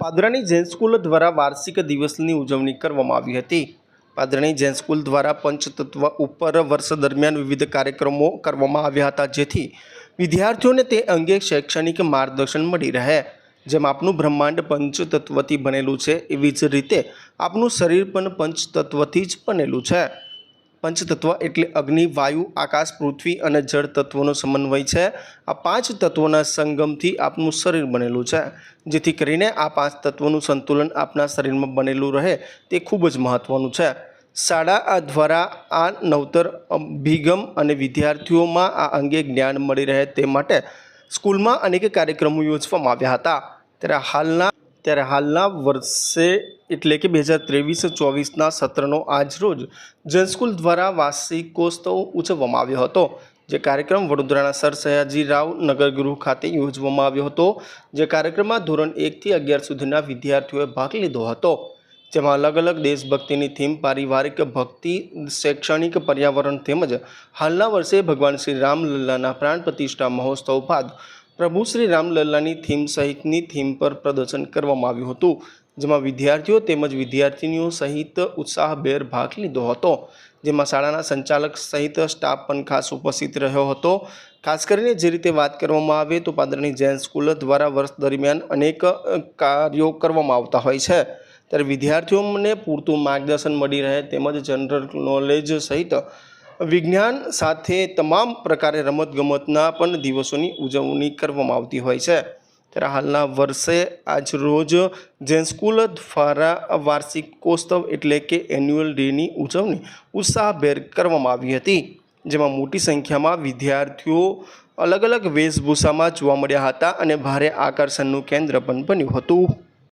પાદરાની Jain school દ્વારા વાર્ષિક દિવસની ઉજવણી કરવામાં આવી હતી. પાદરાની જૈન સ્કૂલ દ્વારા પંચતત્વ ઉપર વર્ષ દરમિયાન વિવિધ કાર્યક્રમો કરવામાં આવ્યા હતા, જેથી વિદ્યાર્થીઓને તે અંગે શૈક્ષણિક માર્ગદર્શન મળી રહે. જેમ આપનું બ્રહ્માંડ પંચતત્વથી બનેલું છે, એવી જ રીતે આપનું શરીર પણ પંચતત્વથી જ બનેલું છે. પંચતત્વ એટલે અગ્નિ, વાયુ, આકાશ, પૃથ્વી અને જળ તત્વોનો સમન્વય છે. આ પાંચ તત્વોના સંગમથી આપનું શરીર બનેલું છે. જેથી કરીને આ પાંચ તત્વોનું સંતુલન આપના શરીરમાં બનેલું રહે તે ખૂબ જ મહત્ત્વનું છે. શાળા આ દ્વારા આ નવતર અભિગમ અને વિદ્યાર્થીઓમાં આ અંગે જ્ઞાન મળી રહે તે માટે સ્કૂલમાં અનેક કાર્યક્રમો યોજવામાં આવ્યા હતા. ત્યારે હાલના ત્યારે હાલના વર્ષે એટલે કે બે હજાર ત્રેવીસ ચોવીસના સત્રનો આજરોજ જૈન સ્કૂલ દ્વારા વાર્ષિકોત્સવ ઉજવવામાં આવ્યો હતો, જે કાર્યક્રમ વડોદરાના સર સયાજી રાવ નગરગૃહ ખાતે યોજવામાં આવ્યો હતો, જે કાર્યક્રમમાં ધોરણ એકથી અગિયાર સુધીના વિદ્યાર્થીઓએ ભાગ લીધો હતો. જેમાં અલગ અલગ દેશભક્તિની થીમ, પારિવારિક ભક્તિ, શૈક્ષણિક પર્યાવરણ તેમજ હાલના વર્ષે ભગવાન શ્રી રામલલ્લાના પ્રાણ પ્રતિષ્ઠા મહોત્સવ બાદ પ્રભુ શ્રી રામલલ્લાની થીમ સહિતની થીમ પર પ્રદર્શન કરવામાં આવ્યું હતું, જેમાં વિદ્યાર્થીઓ તેમજ વિદ્યાર્થિનીઓ સહિત ઉત્સાહભેર ભાગ લીધો હતો. જેમાં શાળાના સંચાલક સહિત સ્ટાફ પણ ખાસ ઉપસ્થિત રહ્યો હતો. ખાસ કરીને જે રીતે વાત કરવામાં આવે તો પાદરની જૈન સ્કૂલ દ્વારા વર્ષ દરમિયાન અનેક કાર્યો કરવામાં આવતા હોય છે. ત્યારે વિદ્યાર્થીઓને પૂરતું માર્ગદર્શન મળી રહે તેમજ જનરલ નોલેજ સહિત વિજ્ઞાન સાથે તમામ પ્રકારે રમતગમતના પણ દિવસોની ઉજવણી કરવામાં આવતી હોય છે. ત્યારે હાલના વર્ષે આજ રોજ જૈન સ્કૂલ દ્વારા વાર્ષિકોત્સવ એટલે કે એન્યુઅલ ડેની ઉજવણી ઉત્સાહભેર કરવામાં આવી હતી. જેમાં મોટી સંખ્યામાં વિદ્યાર્થીઓ અલગ અલગ વેશભૂષામાં જોવા મળ્યા હતા અને ભારે આકર્ષણનું કેન્દ્ર પણ બન્યું હતું.